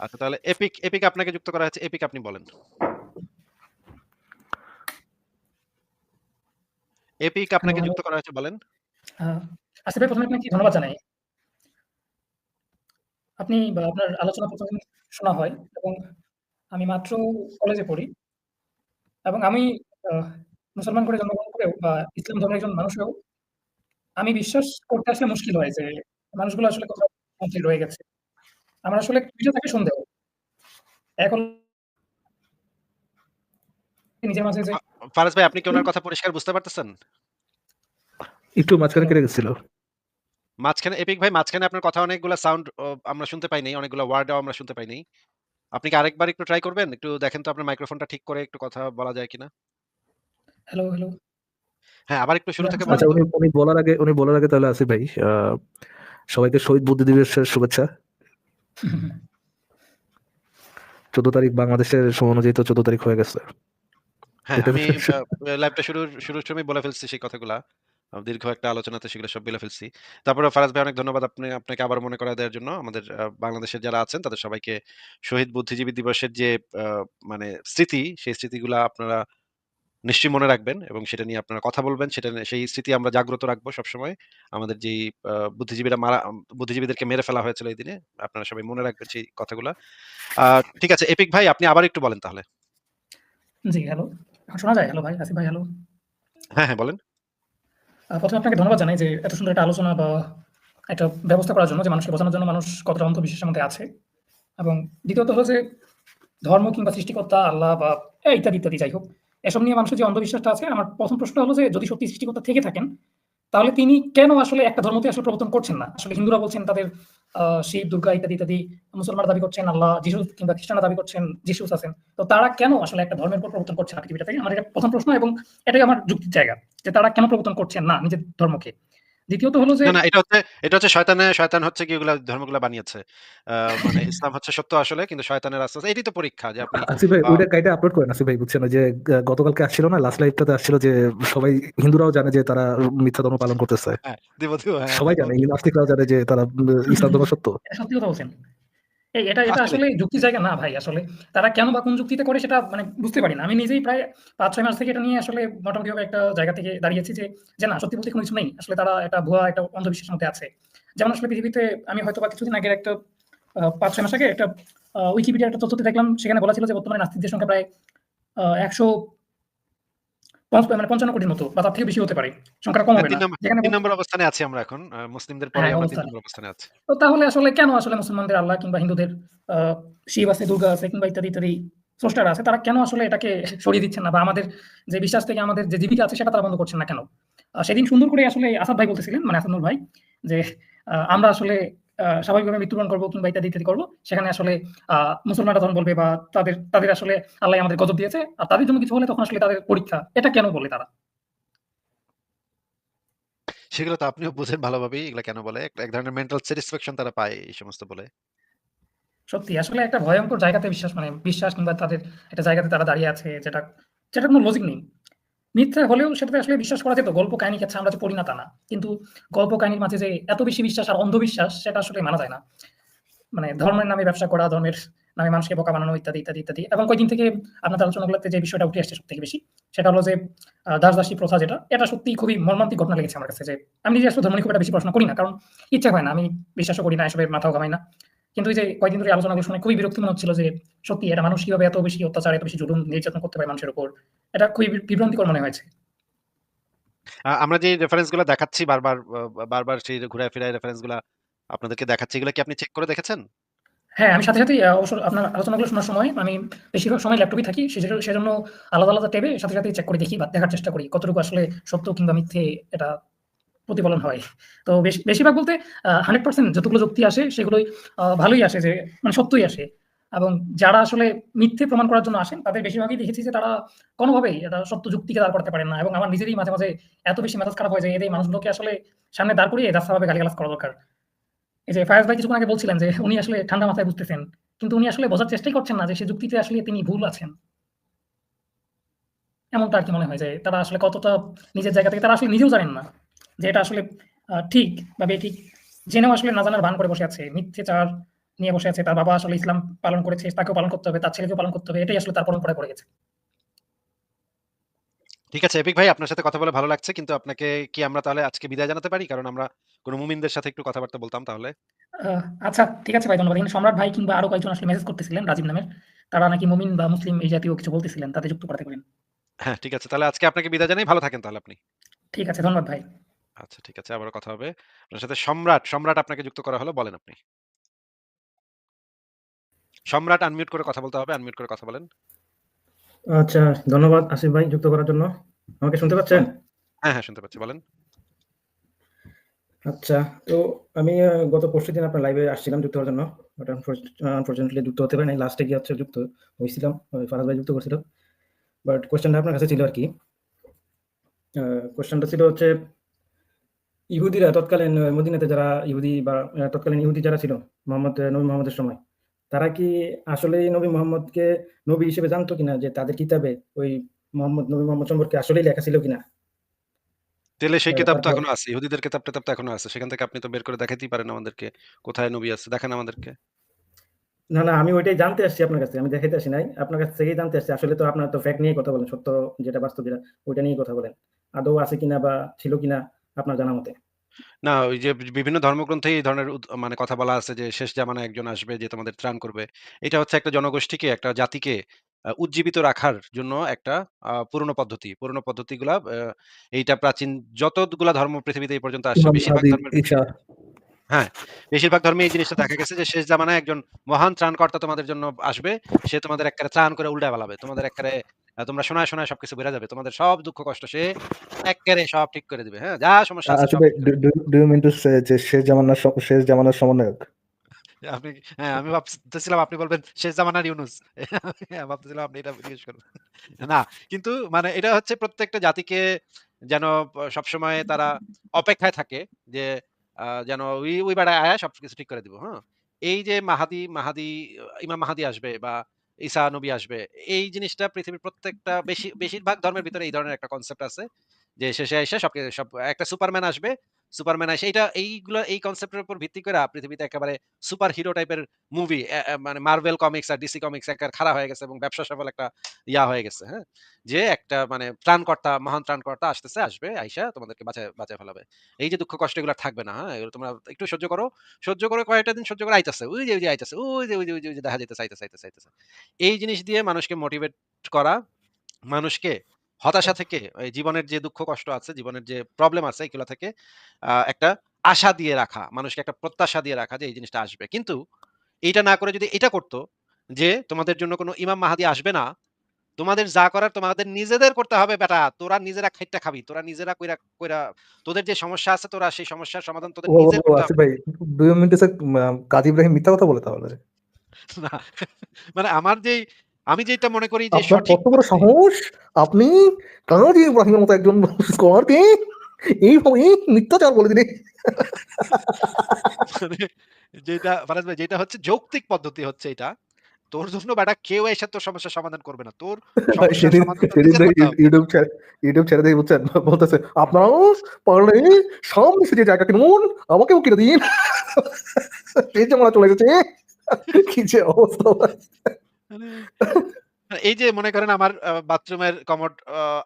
আচ্ছা তাহলে epic epic আপনাকে যুক্ত করা হয়েছে এপিক আপনি বলেন এপিক আপনাকে যুক্ত করা হয়েছে বলেন আ আসিফ ভাই ১ম এ আপনাকে ধন্যবাদ জানাই। আপনি আপনার আলোচনা প্রতিদিন শোনা হয় এবং আমি মাত্র কলেজে পড়ি। এবং আমি মুসলমান করে জন্মগ্রহণ করেও বা ইসলাম ধর্মের একজন মানুষ হয়েও আমি বিশ্বাস করতে আসলে মুশকিল হয় যে মানুষগুলো আসলে কোথাও রয়ে গেছে। আমার আসলে বিষয় থাকে সন্দেহ। এখন নিজের মাঝে যে ফারাজ ভাই আপনি কি উনার কথা পরিষ্কার বুঝতে পারতেছেন? একটু মাঝখানে কেটে গেছিল। মাঝখানে এপিক ভাই মাঝখানে আপনার কথা অনেকগুলা সাউন্ড আমরা শুনতে পাই নাই। অনেকগুলা ওয়ার্ডও আমরা শুনতে পাই নাই। আপনি কি আরেকবার একটু ট্রাই করবেন? একটু দেখেন তো আপনার মাইক্রোফোনটা ঠিক করে একটু কথা বলা যায় কিনা? Hello, hello. হ্যাঁ, আবার একটু শুরু না, থেকে আচ্ছা উনি উনি বলার আগে উনি বলার আগে তাহলে আসিফ ভাই সবাইকে শহীদ বুদ্ধি দিবসের শুভেচ্ছা। ১৪ তারিখ বাংলাদেশের সময় অনুযায়ী তো ১৪ তারিখ হয়ে গেছে। হ্যাঁ, আমি লাইভটা শুরুর শুরুর সময় বলে ফেলছি সেই কথাগুলা। দীর্ঘ একটা আলোচনাতে সেগুলো সব বলে ফেলছি। তারপরেও ফারাজ ভাই অনেক ধন্যবাদ আপনি আপনাকে আবার মনে করায় দেওয়ার জন্য। আমাদের বাংলাদেশের যারা আছেন তাদের সবাইকে শহীদ বুদ্ধিজীবী দিবসের যে মানে স্মৃতি, সেই স্মৃতিগুলা আপনারা নিশ্চয়ই মনে রাখবেন এবং সেটা নিয়ে আপনারা কথা বলবেন। সেটা সেই স্মৃতি আমরা জাগ্রত রাখব সবসময়। আমাদের যেই বুদ্ধিজীবীরা মারা বুদ্ধিজীবীদেরকে মেরে ফেলা হয়েছিল এই দিনে। আপনারা সবাই মনে রাখবেন সেই কথাগুলা। ঠিক আছে এপিক ভাই আপনি আবার একটু বলেন তাহলে। জি, হ্যালো। শোনা যায়? হ্যালো ভাই, আসিফ ভাই হ্যালো। হ্যাঁ, হ্যাঁ বলেন। আ ১ম এ আপনাকে ধন্যবাদ জানাই যে এত সুন্দর একটা আলোচনা বা একটা ব্যবস্থা করার জন্য যে মানুষকে বোঝানোর জন্য মানুষ কতটা অন্ধবিশ্বাসের মধ্যে আছে। এবং দ্বিতীয়ত হলো যে ধর্ম কিংবা সৃষ্টিকর্তা, আল্লাহ বা ইত্যাদি, ইত্যাদি যাই হোক। এসব নিয়ে মানুষের যে অন্ধবিশ্বাসটা আছে আমার প্রথম প্রশ্ন হলো যে যদি সত্যি সৃষ্টিকর্তা থেকে থাকেন, তাহলে তিনি কেন আসলে একটা ধর্মতে আসলে প্রবর্তন করছেন না? আসলে হিন্দুরা বলছেন তাদের শিব, দুর্গা ইত্যাদি, ইত্যাদি। মুসলমানরা দাবি করছেন আল্লাহ, যিশু কিংবা খ্রিস্টানরা দাবি করছেন যিশুস আছেন। তো তারা কেন আসলে একটা ধর্মের উপর প্রবর্তন করছে না পৃথিবীটা থেকে? আমার এটা প্রথম প্রশ্ন এবং এটাই আমার যুক্তির জায়গা। যে তারা কেন প্রবর্তন করছেন না নিজের ধর্মকে? দ্বিতীয়ত হলো যে না, এটা হচ্ছে এটা হচ্ছে শয়তানে শয়তান হচ্ছে কি এগুলা ধর্মগুলা বানিয়েছে। মানে ইসলাম হচ্ছে সত্য আসলে কিন্তু শয়তানের আস্তে, আস্তে এটাই তো পরীক্ষা যে আপনি আসিফ ভাই ওইটা কাইটা আপলোড করেন আসিফ ভাই বুঝছেন যে গতকালকে আসছিল না লাস্ট লাইভটাতে আসছিল যে সবাই হিন্দুরাও জানে যে তারা মিথ্যা ধর্ম পালন করতেছে। হ্যাঁ, দিব, দিব হ্যাঁ, সবাই জানে নাস্তিকরাও জানে যে তারা ইসলাম ধর্ম সত্য। সত্যি কথা বলছেন। এই এটা এটা আসলে যুক্তির জায়গা না ভাই আসলে। তারা কেন বা কোন যুক্তিতে করে সেটা মানে বুঝতে পারি না। আমি নিজেই প্রায় ৫-৬ মাস থেকে এটা নিয়ে আসলে মোটামুটিভাবে একটা জায়গা থেকে দাঁড়িয়েছি যে, যে না সত্যি বলতে কোনো কিছু নেই। আসলে তারা একটা ভুয়া একটা অন্ধবিশ্বাসের মধ্যে আছে। যেমন আসলে পৃথিবীতে আমি হয়তো বা কিছুদিন আগের একটা আ ৫-৬ মাস আগে একটা উইকিপিডিয়ার একটা তথ্যতে দেখলাম সেখানে বলা ছিল যে বর্তমানে নাস্তিকদের সংখ্যা প্রায় আ ১০০ মানে ৫৫ কোটির মতো বা তার থেকেও বেশি হতে পারে। সংখ্যাটা কম হ্যাঁ, হবে না। নম্বর যেখানে ৩ নম্বর অবস্থানে আছি আমরা এখন। মুসলিমদের পরেই হ্যাঁ, আমরা ৩ অবস্থানে। নম্বর অবস্থানে আছি। তো তাহলে আসলে কেন আসলে মুসলমানদের আল্লাহ কিংবা হিন্দুদের শিব আছে, দুর্গা আছে কিংবা ইত্যাদি, ইত্যাদি স্রষ্টারা আছে তারা কেন আসলে এটাকে সরিয়ে দিচ্ছেন না বা আমাদের যে বিশ্বাস থেকে আমাদের যে জীবিকা আছে সেটা তারা বন্ধ করছেন না কেন? সেদিন সুন্দর করে আসলে আসাদ ভাই বলতেছিলেন মানে আসাদুল ভাই যে আমরা আসলে স্বাভাবিকভাবে মৃত্যুবরণ করব কিংবা ইত্যাদি, ইত্যাদি করব। সেখানে আসলে মুসলমানরা তখন বলবে বা তাদের তাদের আসলে আল্লাহ আমাদের গজব দিয়েছে। আর তাদের জন্য কিছু হলে তখন আসলে তাদের পরীক্ষা। এটা কেন বলে তারা? সেগুলো তো আপনিও বুঝেন ভালোভাবেই এগুলা কেন বলে। এক ধরনের মেন্টাল স্যাটিসফ্যাকশন তারা পায় এই সমস্ত বলে। সত্যি আসলে একটা ভয়ঙ্কর জায়গাতে বিশ্বাস মানে বিশ্বাস কিংবা তাদের একটা জায়গাতে তারা দাঁড়িয়ে আছে যেটা যেটার কোনো লজিক নেই। মিথ্যা হলেও সেটাতে আসলে বিশ্বাস করা যেত। গল্প কাহিনী কাছে আমরা যে পড়ি না তা না। কিন্তু গল্প কাহিনীর মাঝে যে এত বেশি বিশ্বাস আর অন্ধবিশ্বাস সেটা আসলে মানা যায় না। মানে ধর্মের নামে ব্যবসা করা, ধর্মের নামে মানুষকে বোকা বানানো ইত্যাদি, ইত্যাদি, ইত্যাদি। এবং কয়েকদিন থেকে আপনাদের আলোচনাগুলোতে যে বিষয়টা উঠে আসছে সব থেকে বেশি সেটা হলো যে দাস-দাসী প্রথা যেটা, এটা সত্যি খুবই মর্মান্তিক ঘটনা লেগেছে আমার কাছে যে আমি নিজে আসলে ধর্ম খুব একটা বেশি পড়াশোনা করি না। কারণ ইচ্ছা হয় না। আমি বিশ্বাসও করি না, এসবের মাথাও ঘামাই না। কিন্তু এই যে কয়েকদিন ধরে আলোচনাগুলো শুনে খুবই বিরক্তি মনে হচ্ছিল যে সত্যি এটা মানুষ কীভাবে এত বেশি অত্যাচার, এত বেশি জুলুম, নির্যাতন করতে পারে মানুষের উপর। এটা খুবই বিভ্রান্তিকর মনে হয়েছে। আমরা যে রেফারেন্সগুলা দেখাচ্ছি বারবার বারবার সেই ঘুরায় ফিরায় রেফারেন্সগুলা আপনাদেরকে দেখাচ্ছি। এগুলা কি আপনি চেক করে দেখেছেন? হ্যাঁ, আমি সাথে, সাথেই আ অবশ্য আপনার আলোচনাগুলো শোনার সময় আমি বেশিরভাগ সময় ল্যাপটপেই থাকি। সেজন্য আলাদা, আলাদা ট্যাবে সাথে, সাথেই চেক করে দেখি বা দেখার চেষ্টা করি কতটুকু আসলে সত্য কিংবা মিথ্যে এটা প্রতিফলন হয়। তো বেশ বেশিরভাগ বলতে আ 100% যতগুলো যুক্তি আসে সেগুলোই ভালোই আসে যে মানে সত্যই আসে। এবং যারা আসলে মিথ্যে প্রমাণ করার জন্য আসেন তাদের বেশিরভাগই দেখেছি যে তারা কোনোভাবেই এটা সত্য যুক্তিকে দাঁড় করতে পারেন না। এবং আমার নিজেরই মাঝে, মাঝে এত বেশি মেজাজ খারাপ হয় যে এদের মানুষগুলোকে আসলে সামনে দাঁড় করিয়ে রাস্তাভাবে গালিগালাজ করা দরকার। এই যে ফায়াজ ভাই কিছুক্ষণ আগে বলছিলেন যে উনি আসলে ঠান্ডা মাথায় বুঝতেছেন। কিন্তু উনি আসলে বোঝার চেষ্টাই করছেন না যে সে যুক্তিতে আসলে তিনি ভুল আছেন। এমনটা আর কি মনে হয় যে তারা আসলে কতটা নিজের জায়গা থেকে তারা আসলে নিজেও জানেন না যে এটা আসলে ঠিক বা বেঠিক জেনেও আসলে না জানার ভান করে বসে আছে। মিথ্যেচার নিয়ে বসে আছে। তার বাবা আসলে ইসলাম পালন করেছে, তাকেও পালন করতে হবে, তার ছেলেকেও পালন করতে হবে। এটাই আসলে তার পরম্পরায় পড়ে গেছে। ঠিক আছে এপিক ভাই আপনার সাথে কথা বলে ভালো লাগছে। কিন্তু আপনাকে কি আমরা তাহলে আজকে বিদায় জানাতে পারি? কারণ আমরা কোন মুমিনদের সাথে একটু কথাবার্তা বলতাম তাহলে। আচ্ছা ঠিক আছে ভাই ধন্যবাদ। এখানে সম্রাট ভাই কিংবা আরও কয়েকজন আসলে মেসেজ করতেছিলেন রাজীব নামের। তারা নাকি মুমিন বা মুসলিম এই জাতীয় কিছু বলতেছিলেন। তাদের যুক্ত করাতে বলেন। হ্যাঁ, ঠিক আছে। তাহলে আজকে আপনাকে বিদায় জানাই। ভালো থাকেন তাহলে আপনি। ঠিক আছে ধন্যবাদ ভাই। আচ্ছা ঠিক আছে। আবারও কথা হবে। আপনার সাথে সম্রাট, সম্রাট আপনাকে যুক্ত করা হলো। বলেন আপনি। সম্রাট আনমিউট করে কথা বলতে হবে। আনমিউট করে কথা বলেন। আচ্ছা, ধন্যবাদ আসিফ ভাই যুক্ত করার জন্য। আমাকে শুনতে পাচ্ছেন? হ্যাঁ, হ্যাঁ শুনতে পাচ্ছি। বলেন। আচ্ছা, তো আমি গত পরশু দিন আপনার লাইভে আসছিলাম যুক্ত হওয়ার জন্য। বাট আনফরচ আনফরচুনেটলি যুক্ত হতে পারিনি। লাস্টে গিয়ে হচ্ছে যুক্ত হয়েছিলাম ফারাজ ভাই যুক্ত করছিল। বাট কোয়েশ্চেনটা আপনার কাছে ছিল আরকি। আ কোয়েশ্চেনটা ছিল হচ্ছে ইহুদিরা তৎকালীন মদিনাতে যারা ইহুদি বা তৎকালীন ইহুদি যারা ছিল মোহাম্মদ নবী মোহাম্মদের সময়, তারা কি আসলেই নবী মোহাম্মদকে নবী হিসেবে জানতো কিনা? যে তাদের কিতাবে ওই মোহাম্মদ নবী মোহাম্মদ সম্পর্কে আসলেই লেখা ছিল কিনা? তাহলে সেই আ কিতাব তো এখনও আছে। ইহুদিদের কিতাব-টেতাব তো এখনও আছে। সেখান থেকে আপনি তো বের করে দেখাইতেই পারেন আমাদেরকে। কোথায় নবী আছে? দেখান আমাদেরকে। না, না আমি ওইটাই জানতে আসছি আপনার কাছ। আমি দেখাইতে আসি নাই। আপনার কাছ থেকেই জানতে আসছি। আসলে তো আপনারা তো ফ্যাক্ট নিয়েই কথা বলেন। সত্য যেটা বাস্তব যেটা ওইটা নিয়েই কথা বলেন। আদৌ আছে কিনা বা ছিল কিনা আপনার জানা মতে? না, ওই যে বিভিন্ন ধর্মগ্রন্থে এই ধরনের উদ মানে কথা বলা আছে যে শেষ জামানায় একজন আসবে যে তোমাদের ত্রাণ করবে। এটা হচ্ছে একটা জনগোষ্ঠীকে, একটা জাতিকে উজ্জীবিত রাখার জন্য একটা পুরনো পদ্ধতি। পুরনো পদ্ধতিগুলা আ এইটা প্রাচীন যতগুলা ধর্ম পৃথিবীতে এই পর্যন্ত আসছে ইমাম বেশিরভাগ ধর্মের। হ্যাঁ, বেশিরভাগ ধর্মে এই জিনিসটা দেখা গেছে যে শেষ জামানায় একজন মহান ত্রাণকর্তা তোমাদের জন্য আসবে। সে তোমাদের একবারে ত্রাণ করে উল্টা ফালাবে। তোমাদের একবারে তোমরা শোনায়, শোনায় সবকিছু বুইড়া যাবে। তোমাদের সব দুঃখ কষ্ট সে এক্কারে সব ঠিক করে দিবে। হ্যাঁ? যা সমস্যা আছে সব ঠিক do you mean to say যে শেষ জামানার শেষ জামানার সমন্বয়ক? আপনি হ্যাঁ, আমি ভাবতেছিলাম আপনি বলবেন শেষ জামানার ইউনুস। হ্যাঁ, ভাবতেছিলাম আপনি এটা জিজ্ঞেস করবেন। না, কিন্তু মানে এটা হচ্ছে প্রত্যেকটা জাতিকে যেন সবসময় তারা অপেক্ষায় থাকে যে যেন ওই, ওই বেড়ায় আয়া সবকিছু ঠিক করে দিব। হ্যাঁ? এই যে মাহাদি, মাহাদি ইমাম মাহাদি আসবে বা ঈসা নবী আসবে। এই জিনিসটা পৃথিবীর প্রত্যেকটা বেশি, বেশিরভাগ ধর্মের ভিতরে এই ধরনের একটা কনসেপ্ট আছে। যে শেষে এসে সবকে, সব, একটা সুপারম্যান আসবে। সুপারম্যান আইসা এইটা এইগুলা এই কনসেপ্টের উপর ভিত্তি কইরা পৃথিবীতে একেবারে সুপার হিরো টাইপের মুভি মানে মার্ভেল কমিক্স আর ডিসি কমিক্স একেবারে খারাপ হয়ে গেছে এবং ব্যবসা সফল একটা ইয়া হয়ে গেছে। হ্যাঁ? যে একটা মানে ত্রাণকর্তা, মহান ত্রাণকর্তা আসতেছে, আসবে, আইসা তোমাদেরকে বাঁচায় বাঁচায় ফেলাবে। এই যে দুঃখ কষ্ট এগুলো থাকবে না। হ্যাঁ? এগুলো তোমরা একটু সহ্য করো। সহ্য করে কয়েকটা দিন সহ্য করে আইতাছে। ওই যে, ওই যে আইতাছে। ওই যে, ওই যে, ওই যে, দেখা যাইতেছে আইতাছে, আইতাছে, আইতাছে। এই জিনিস দিয়ে মানুষকে মোটিভেট করা, মানুষকে হতাশা থেকে জীবনের যে দুঃখ কষ্ট আছে, জীবনের যে প্রবলেম আছে এগুলা থেকে একটা আশা দিয়ে রাখা। মানুষকে একটা প্রত্যাশা দিয়ে রাখা যে এই জিনিসটা আসবে। কিন্তু এইটা না করে যদি এটা করত যে তোমাদের জন্য কোন ইমাম মাহাদি আসবে না। তোমাদের যা করার তোমাদের নিজেদের করতে হবে বেটা। তোরা নিজেরা খাইটা খাবি। তোরা নিজেরা কইরা কইরা তোদের যে সমস্যা আছে তোরা সেই সমস্যার সমাধান তোদের নিজের করতে আসিফ হবে। ভাই do you mean to say মা কাজী ইব্রাহিম মিথ্যা কথা বলে তাহলে? না, মানে আমার যেই আমি যেটা মনে করি যে সঠিক বড় সাহস? আপনি কাজী ইব্রাহিমের মতো একজন এইভাবে মিথ্যাচার বলে দিলেন। মানে যেটা ফারাজ ভাই যেটা হচ্ছে যৌক্তিক পদ্ধতি হচ্ছে এটা। তোর জন্য বেটা কেউ আইসা তোর সমস্যার সমাধান করবে না। তোর সেদিন। ইউটিউব ছেড়ে ইউটিউব ছেড়ে দিয়ে বুঝছেন বলতেছে আপনারাও পারলে সামনে এসে যে জায়গা কিনুন আমাকেও কিনে দিন। শেষ জামানা চলে এসেছে। কি যে অবস্থা এই যে মনে করেন আমার বাথরুমের কমোড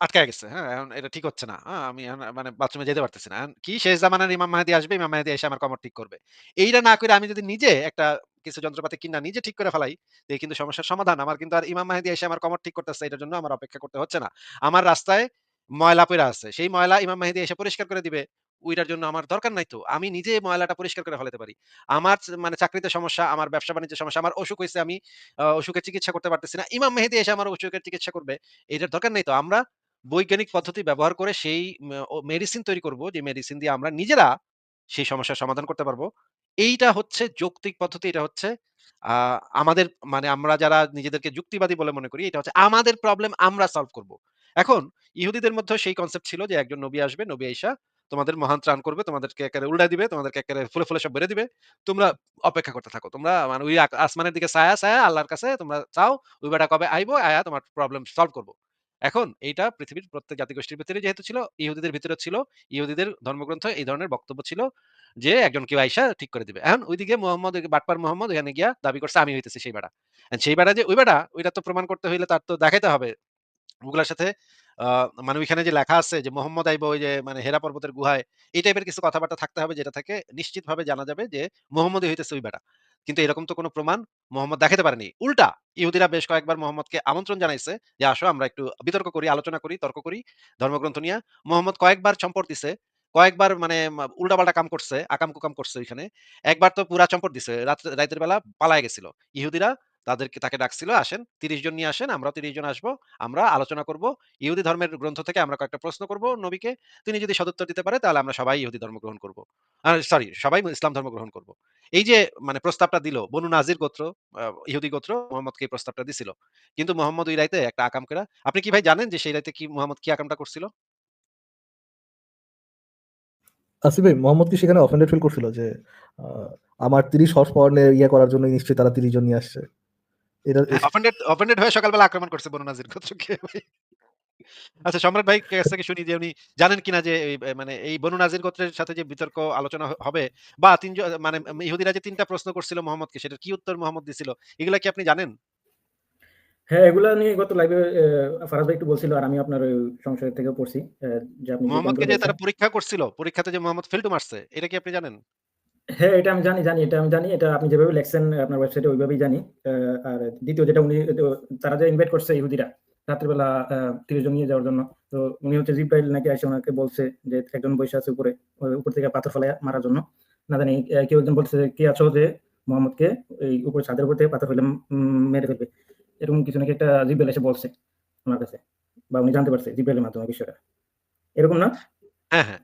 আটকায় গেছে। হ্যাঁ? এখন এটা ঠিক হচ্ছে না। আমি মানে বাথরুমে যেতে পারতেছি না। কি শেষ জামানার ইমাম মাহাদি আসবে, ইমাম মাহাদি এসে আমার কমোড ঠিক করবে। এইটা না করে আমি যদি নিজে একটা কিছু যন্ত্রপাতি কিনা নিজে ঠিক করে ফেলাই, এই কিন্তু সমস্যার সমাধান। আমার কিন্তু আর ইমাম মাহাদি এসে আমার কমোড ঠিক করতেছে এটার জন্য আমার অপেক্ষা করতে হচ্ছে না। আমার রাস্তায় ময়লা পইড়া আছে। সেই ময়লা ইমাম মাহাদি এসে পরিষ্কার করে দিবে। ওইটার জন্য আমার দরকার নাই তো। আমি নিজে ময়লাটা পরিষ্কার করে ফেলাইতে পারি। আমার মানে চাকরিতে সমস্যা, আমার ব্যবসা-বাণিজ্যের সমস্যা, আমার অসুখ হইছে আমি অসুখের চিকিৎসা করতে পারতেছি না। ইমাম মেহেদী এসে আমার অসুখের চিকিৎসা করবে। এটার দরকার নেই তো। আমরা বৈজ্ঞানিক পদ্ধতি ব্যবহার করে সেই মেডিসিন তৈরি করব। যে মেডিসিন দিয়ে আমরা নিজেরা সেই সমস্যার সমাধান করতে পারব। এইটা হচ্ছে যৌক্তিক পদ্ধতি। এটা হচ্ছে আমাদের মানে আমরা যারা নিজেদেরকে যুক্তিবাদী বলে মনে করি, এটা হচ্ছে আমাদের প্রবলেম আমরা সলভ করব। এখন ইহুদিদের মধ্যে সেই কনসেপ্ট ছিল যে একজন নবী আসবে, নবী আইসা তোমাদের মহান ত্রাণ করবে, তোমাদেরকে একেবারে উল্টায় দিবে, তোমাদেরকে একেবারে ফুলে, ফুলে সব বেরে দিবে। তোমরা অপেক্ষা করতে থাকো। তোমরা মানে ওই আসমানের দিকে চায়া, চায়া আল্লাহর কাছে তোমরা চাও, ওই বেটা কবে আইবো, আয়া তোমার প্রবলেম সলভ করব। এখন এইটা পৃথিবীর প্রত্যেক জাতিগোষ্ঠীর ভিতরে যেহেতু ছিল, ইহুদিদের ভিতরে ছিল, ইহুদিদের ধর্মগ্রন্থে এই ধরনের বক্তব্য ছিল যে একজন কেউ আইসা ঠিক করে দিবে। এখন ওইদিকে মোহাম্মদ বাটপার মোহাম্মদ ওখানে গিয়া দাবি করছে আমি হইতেছি সেই বেড়া। সেই বেড়া যে ওই বেড়া ওইটা তো প্রমাণ করতে হইলে তার তো দেখাইতে হবে ওগুলার সাথে মানে ওইখানে যে লেখা আছে যে মোহাম্মদ আইব ওই যে মানে হেরা পর্বতের গুহায় এই টাইপের কিছু কথাবার্তা থাকতে হবে যেটা থেকে নিশ্চিতভাবে জানা যাবে যে মোহাম্মদই হইতেছে ওই বেটা। কিন্তু এরকম তো কোনো প্রমাণ মোহাম্মদ দেখাতে পারেনি। উল্টা ইহুদিরা বেশ কয়েকবার মোহাম্মদকে আমন্ত্রণ জানাইছে যে আসো আমরা একটু বিতর্ক করি, আলোচনা করি, তর্ক করি ধর্মগ্রন্থ নিয়ে মোহাম্মদ কয়েকবার চম্পট দিছে। কয়েকবার মানে উল্টাপাল্টা কাম করছে, আকাম-কুকাম করছে ওইখানে। একবার তো পুরা চম্পট দিছে। রাত রাইতের বেলা পালায় গেছিল। ইহুদিরা তাদেরকে তাকে ডাকছিল, "আসেন ৩০ জন নিয়ে আসেন, আমরা ৩০ জন আসব। আমরা আলোচনা করব। ইহুদি ধর্মের গ্রন্থ থেকে আমরা কয়েকটা প্রশ্ন করব নবীকে। তিনি যদি সদুত্তর দিতে পারে তাহলে আমরা সবাই ইহুদি ধর্ম গ্রহণ করব। সরি সবাই ইসলাম ধর্ম গ্রহণ করব। এই যে মানে প্রস্তাবটা দিল বনু নাজির গোত্র, ইহুদি গোত্র মোহাম্মদকে এই প্রস্তাবটা দিছিল। কিন্তু মোহাম্মদ ওই রাইতে একটা আকাম কইরা আপনি কি ভাই জানেন যে সেই রাইতে কি মোহাম্মদ কি আকামটা করছিল? আসিফ ভাই মোহাম্মদ কি সেখানে অফেন্ডেড ফিল করছিল যে আমার ৩০ হর্স পাওয়ার ইয়ে করার জন্য নিশ্চয়ই তারা ৩০ জন নিয়ে আসছে। এটা অফেন্ডেড অফেন্ডেড হয়ে সকালবেলা আক্রমণ করছে বনু নাজির গোত্রকে আচ্ছা সম্রাট ভাই কাছ থেকে শুনি যে উনি জানেন কিনা যে মানে এই বনু নাজির গোত্রের সাথে যে বিতর্ক আলোচনা হবে বা ৩ মানে ইহুদিরা যে ৩ টা প্রশ্ন করছিল মোহাম্মদকে সেটার কি উত্তর মোহাম্মদ দিছিল? এগুলা কি আপনি জানেন? হ্যাঁ, এগুলা নিয়ে গত লাইভে ফারাজ ভাই একটু বলছিল আর আমি আপনার সংশয় থেকেও পড়ছি। যে আপনি মোহাম্মদকে যে তারা পরীক্ষা করছিল, পরীক্ষাতে যে মোহাম্মদ ফেলটু মারছে, এটা কি আপনি জানেন? হ্যাঁ, এটা আমি জানি, জানি। এটা আমি জানি। এটা আপনি যেভাবে লেখছেন আপনার ওয়েবসাইটে ওইভাবেই জানি। আর দ্বিতীয় যেটা উনি তারা যে ইনভাইট করছে ইহুদিরা রাত্রিবেলা ৩০ জন নিয়ে যাওয়ার জন্য। তো উনি হচ্ছে জিব্রাইল নাকি আইসা উনাকে বলছে যে একজন বইসা আছে উপরে। উপর থেকে পাথর ফালাইয়া মারার জন্য। না জানি কেউ একজন বলছে যে, "কে আছো যে মোহাম্মদকে এই উপরে ছাদের উপর থেকে পাথর ফেলে মেরে ফেলবে।" এরকম কিছু নাকি একটা জিব্রাইল এসে বলছে ওনার কাছে। বা উনি জানতে পারছে জিব্রাইলের মাধ্যমে বিষয়টা। এরকম না? হ্যাঁ, হ্যাঁ।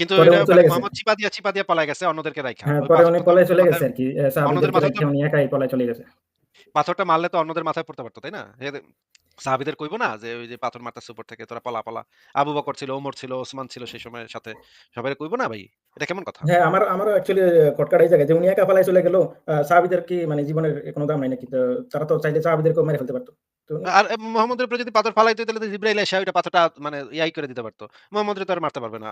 কিন্তু মানে। মোহাম্মদ চিপা দিয়া, চিপা দিয়া পলায় গেছে অন্যদেরকে রাইখা। হ্যাঁ, পরে উনি পাথরটা চলে গেছে আরকি। এ অন্যদের মাথায় উনি একাই পলায় চলে গেছে। পাথরটা মারলে তো অন্যদের মাথায় পড়তে পারতো তাই না? সাহাবীদের কইব না যে ওই যে পাথর মারতেছে উপর থেকে তোরা পলা, পলা। আবু বকর ছিল, ওমর ছিল, ওসমান ছিল সেই সময়ের সাথে। সবাই কইব না ভাই? এটা কেমন কথা? হ্যাঁ, আমার আমারও অ্যাকচুয়ালি কটকাটা এই জায়গায় যে উনি একা পালায় চলে গেল। সাহাবীদের কি মানে জীবনের কোনো দাম নাই নাকি? তারা তো চাইলে সাহাবীদেরকেও মেরে ফেলতে পারত। তো আর মোহাম্মদের উপরে যদি পাথর ফালাইতো তাহলে তো জিবরাইল এসে ওইটা পাথরটা মানে ইয়াই করে দিতে পারত। মোহাম্মদরে তো আর মারতে পারবে না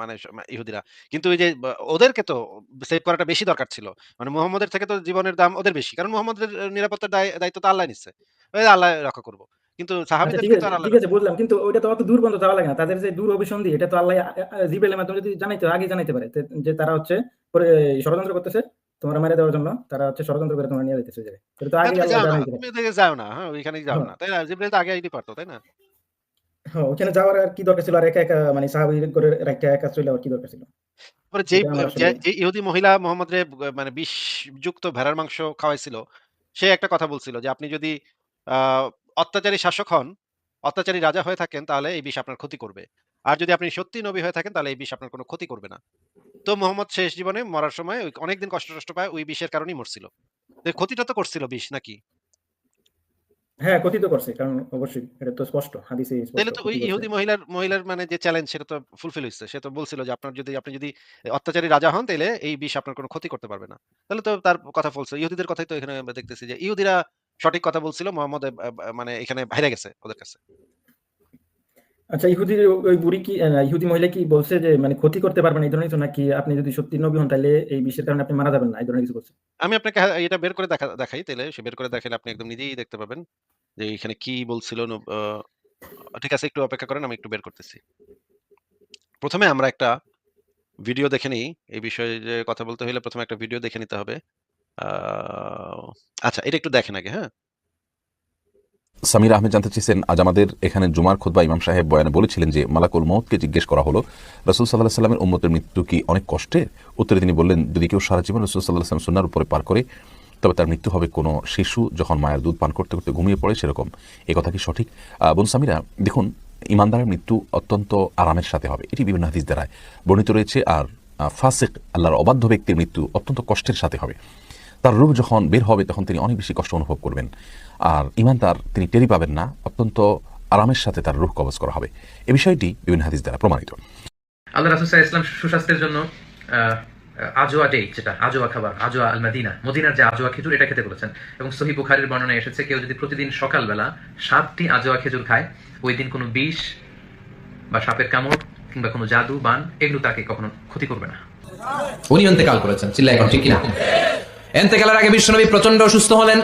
মানে ইহুদিরা। কিন্তু ওই যে ওদেরকে তো সেভ করাটা বেশি দরকার ছিল। মানে মোহাম্মদের থেকে তো জীবনের দাম ওদের বেশি। কারণ মোহাম্মদের নিরাপত্তার দায় দায়িত্ব তো আল্লাহ নিচ্ছে। ওই আল্লাহ রক্ষা করব। কিন্তু আচ্ছা ঠিক আছে, বুঝলাম। কিন্তু ওইটা তো অত দূর পর্যন্ত যাওয়া লাগে না। তাদের যে দূর অভিসন্ধি এটা তো আল্লাহ জিব্রাইলের মাধ্যমে যদি জানাইতো আগেই জানাইতে পারে। যে তারা হচ্ছে ষড়যন্ত্র করতেছে তোমারে মেরে দেওয়ার জন্য। তারা হচ্ছে ষড়যন্ত্র করে তোমরা নিয়ে ওই জায়গায়। তো আগেই তুমি আল্লাহ যাও না। তুমি ওইদিকে যাও না। হ্যাঁ, ওইখানেই যাও হ্যাঁ। না। তাই না? জিবরাইল তো আগে আইতেই পারত, তাই না? হ্যাঁ, ওখানে যাওয়ার আর কি দরকার ছিল? আর একা, একা মানে সাহাবী করে একা চলে যাওয়ার কি দরকার ছিল? পরে যেই এটা আমার যে যে ইহুদি মহিলা মোহাম্মদরে ব মানে বিষযুক্ত ভেড়ার মাংস খাওয়াইছিল, সে একটা কথা বলছিল যে আপনি যদি অত্যাচারী শাসক হন, অত্যাচারী রাজা হয়ে থাকেন তাহলে এই বিষ আপনার ক্ষতি করবে। আর যদি আপনি সত্যি নবী হয়ে থাকেন তাহলে এই বিষ আপনার কোনো ক্ষতি করবে না। তো মোহাম্মদ শেষ জীবনে মরার সময় অনেকদিন কষ্ট-টষ্ট পায় ওই বিষের কারণেই মরছিল। ক্ষতিটা তো করছিল বিষ নাকি? হ্যাঁ, কথিত করছে। কারণ অবশ্যই এটা তো স্পষ্ট। হাদিসে তাইলে তো ওই ইহুদি মহিলার মহিলার মানে যে চ্যালেঞ্জ সেটা তো ফুলফিল হইছে। সে তো বলছিল যে আপনার যদি আপনি যদি অত্যাচারী রাজা হন তাইলে এই বিষ আপনার কোনো ক্ষতি করতে পারবে না। তাহলে তো তার কথা ফলছে। ইহুদিদের কথাই তো এখানে আমরা দেখতেছি যে ইহুদিরা সঠিক কথা বলছিল। মোহাম্মদ মানে এখানে ভাইরা গেছে ওদের কাছে। আচ্ছা ইহুদির ওই বুড়ি কি ইহুদি মহিলা কি বলছে যে মানে ক্ষতি করতে পারবেন এই ধরনের নাকি আপনি যদি সত্যি নবী হন তাইলে এই বিষের কারণে আপনি মারা যাবেন না এই ধরনের কিছু বলছে? আমি আপনাকে এটা বের করে দেখা দেখাই তাহলে সে বের করে দেখাইলে আপনি একদম নিজেই দেখতে পাবেন। যে এখানে কি বলছিল ঠিক আছে একটু অপেক্ষা করেন আমি একটু বের করতেছি। প্রথমে আমরা একটা ভিডিও দেখে নিই। এই বিষয়ে যে কথা বলতে হইলে প্রথমে একটা ভিডিও দেখে নিতে হবে। আচ্ছা এটা একটু দেখেন আগে, হ্যাঁ? সামির আহমেদ জানতে চেয়েছেন, আজ আমাদের এখানে জুমার খুতবা ইমাম সাহেব বয়ানে বলেছিলেন যে, মালাকুল মউতকে জিজ্ঞেস করা হলো, রসুল সাল্লাহ সাল্লামের উম্মতের মৃত্যু কি অনেক কষ্টের উত্তরে তিনি বললেন, যদি কেউ সারা জীবন রসুল সাল্লাহ সাল্লাম সুন্নার উপরে পার করে, তবে তার মৃত্যু হবে কোনো শিশু যখন মায়ের দুধ পান করতে করতে ঘুমিয়ে পড়ে সেরকম। এ কথা কি সঠিক? বোন সামিরা, দেখুন, ইমানদারের মৃত্যু অত্যন্ত আরামের সাথে হবে। এটি বিভিন্ন হাদিস দ্বারায় বর্ণিত রয়েছে। আর ফাসিক, আল্লাহর অবাধ্য ব্যক্তির মৃত্যু অত্যন্ত কষ্টের সাথে হবে। তার রূপ যখন বের হবে তখন তিনি অনেক বেশি কষ্ট অনুভব করবেন। আর ইমান তার তিনি টেরি পাবেন না অত্যন্ত আরামের সাথে তার রূহ কবজ করা হবে। এ বিষয়টি বিভিন্ন হাদিস দ্বারা প্রমাণিত। আল্লাহ ইসলাম সুস্বাস্থ্যের জন্য আজোয়া ডেট যেটা আজোয়া খাবার আজোয়া আল মাদিনা মদিনার যে আজোয়া খেজুর এটা খেতে বলেছেন। এবং সহি বুখারির বর্ণনায় এসেছে কেউ যদি প্রতিদিন সকালবেলা সাতটি আজোয়া খেজুর খায় ওই দিন কোনো বিষ বা সাপের কামড় কিংবা কোনো জাদু বান এগুলো তাকে কখনো ক্ষতি করবে না। উনি এন্তেকাল করেছেন চিল্লা এখন ঠিক কিনা? এন্তেকালের আগে বিশ্বনবী প্রচণ্ড অসুস্থ হলেন।